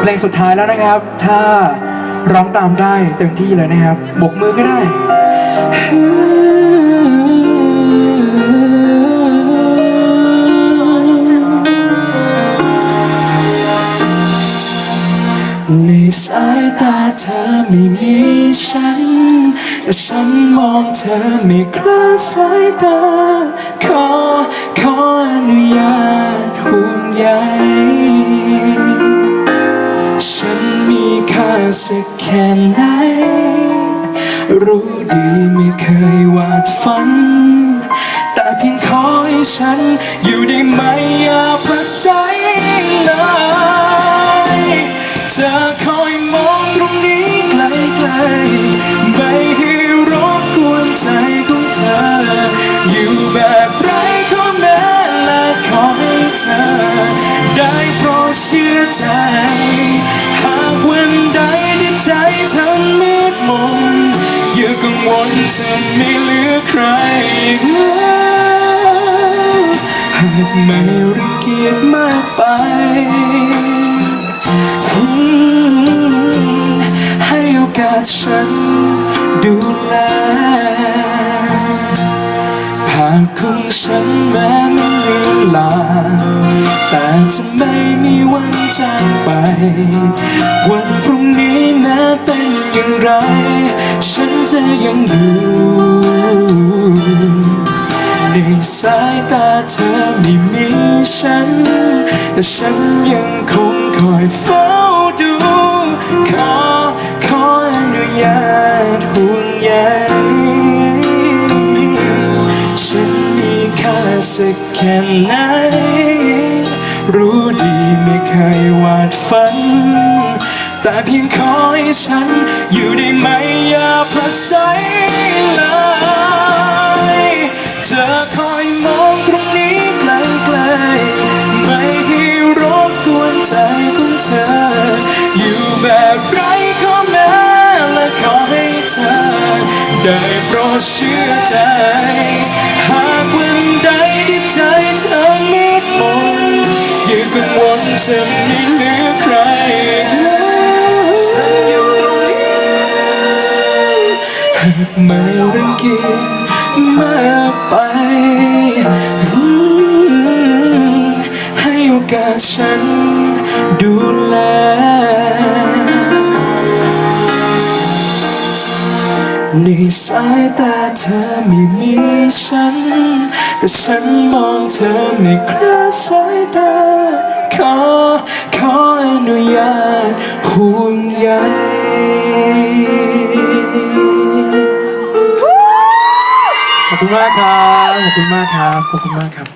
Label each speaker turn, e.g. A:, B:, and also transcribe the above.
A: เพลงสุดท้ายแล้วนะครับ ถ้าร้องตามได้เต็มที่เลยนะครับ บกมือก็ได้ ในสายตาเธอไม่มีฉัน แต่ฉันมองเธอไม่คลาดสายตา ขอ ขออนุญาตห่วงใย สักแค่ไหน รู้ดีไม่เคยวาดฝัน แต่เพียงขอให้ฉันอยู่ได้ไหมอย่าประสายเลยจะคอยมองตรงนี้ไกลๆไม่ให้รบกวนใจของเธอ อยู่แบบไรก็แม้และขอให้เธอ ได้โปรดเชื่อใจ จะไม่เหลือใครอีกแล้วหากไม่รังเกียจมากไป ให้โอกาสฉันดูแลภาพของฉันแม้ไม่เลือนลางแต่จะไม่มีวันจางไป วันพรุ่งนี้แม้เป็นอย่างไร ฉันจะยังอยู่ในสายตาเธอไม่มีฉัน แต่ฉันยังคงคอยเฝ้าดู ขอขออนุญาตห่วงใยฉันมีค่าสักแค่ไหน รู้ดีไม่เคยวาดฝัน แต่เพียงขอให้ฉันอยู่ได้ ไหมอย่าประสัยเลยจะคอยมองตรงนี้ไกลๆไม่ให้รบกวนใจของเธอ อยู่แบบไรก็แม้และขอให้เธอ ได้โปรดเชื่อใจ หากวันใดที่ใจเธอมืดมนอย่ากังวลจะไม่เหลือใคร ไม่รังเกียจมากไป ให้โอกาสฉันดูแล ในสายตาเธอไม่มีฉัน แต่ฉันมองเธอไม่คลาดสายตา ขอ ขออนุญาตห่ว มากครับ ขอบคุณมากครับ ขอบคุณมากครับ